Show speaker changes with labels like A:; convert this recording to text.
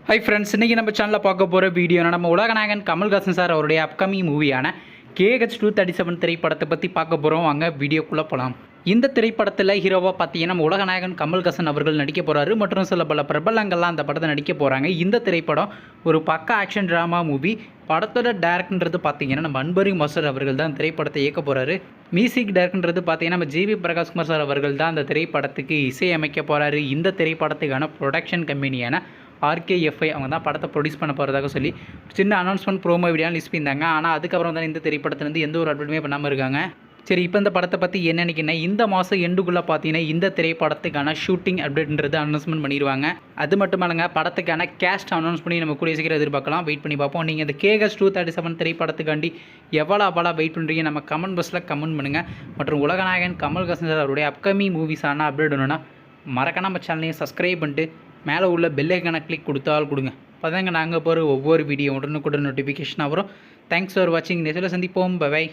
A: Hi friends இன்றைக்கி நம்ம சேனலில் பார்க்க போகிற வீடியோ நம்ம உலகநாயகன் கமல்ஹாசன் சார் அவருடைய அப்கமிங் மூவியான கேஹெச் டூ தேர்ட்டி செவன் திரைப்படத்தை பற்றி பார்க்க போகிறோம் வாங்க வீடியோக்குள்ளே போகலாம் இந்த திரைப்படத்தில் ஹீரோவாக பார்த்தீங்கன்னா நம்ம உலகநாயகன் கமல்ஹாசன் அவர்கள் நடிக்க போகிறாரு மற்றும் சில பல பிரபலங்கள்லாம் அந்த படத்தை நடிக்க போகிறாங்க இந்த திரைப்படம் ஒரு பக்க ஆக்ஷன் ட்ராமா மூவி படத்தோட டேரக்டர்ன்றது பார்த்தீங்கன்னா நம்ம அன்பரி மாஸ்டர் அவர்கள் தான் திரைப்படத்தை இயக்க போகிறாரு மியூசிக் டைரக்டர்ன்றது பார்த்தீங்கன்னா நம்ம ஜிவி பிரகாஷ்குமார் சார் அவர்கள் தான் அந்த திரைப்படத்துக்கு இசையமைக்க போகிறாரு இந்த திரைப்படத்துக்கான ப்ரொடக்ஷன் கம்பெனியான ஆர்கேஎஃப்ஐ அவங்க தான் படத்தை ப்ரொடியூஸ் பண்ண போகிறதாக சொல்லி சின்ன அனௌன்ஸ்மெண்ட் ப்ரோமோ வீடியோ லிஸ்ட் பண்ணியிருந்தாங்க. ஆனால் அதுக்கப்புறம் தான் இந்த திரைப்படத்துலேருந்து எந்த ஒரு அட்வர்ட்டுமே பண்ணாமல் இருக்காங்க. சரி இப்போ இந்த படத்தை பற்றி என்ன நினைக்கிறேன் இந்த மாதம் எண்டுக்குள்ளே பார்த்தீங்கன்னா இந்த திரைப்படத்துக்கான ஷூட்டிங் அப்டேட்ன்றது அனௌன்ஸ்மெண்ட் பண்ணிடுவாங்க அது மட்டும் இல்லைங்க படத்துக்கான கேஸ்ட் அனௌன்ஸ் பண்ணி நம்ம கூடிய சீக்கிரம் எதிர்பார்க்கலாம். வெயிட் பண்ணி பார்ப்போம். நீங்கள் இந்த கேகஸ் டூ தேர்ட்டி செவன் திரைப்படத்துக்காண்டி எவ்வளோ அவ்வளோ வெயிட் பண்ணுறீங்க நம்ம கமெண்ட் பாக்ஸில் கமெண்ட் பண்ணுங்கள் மற்றும் உலகநாயகன் கமல்ஹாசன் சார் அவருடைய அப்கமிங் மூவிஸான அப்டேட் வேணும்னா மறக்க நம்ம சேனலையும் சப்ஸ்கிரைப் பண்ணிட்டு மேலே உள்ள பெல்லைக்கான கிளிக் கொடுத்தால் கொடுங்க. அப்போதாங்க நாங்கள் போகிற ஒவ்வொரு வீடியோ உடனுக்குடன் நோட்டிஃபிகேஷன் வரும். தேங்க்ஸ் ஃபார் வாட்சிங் நெசில் சந்திப்போம். பை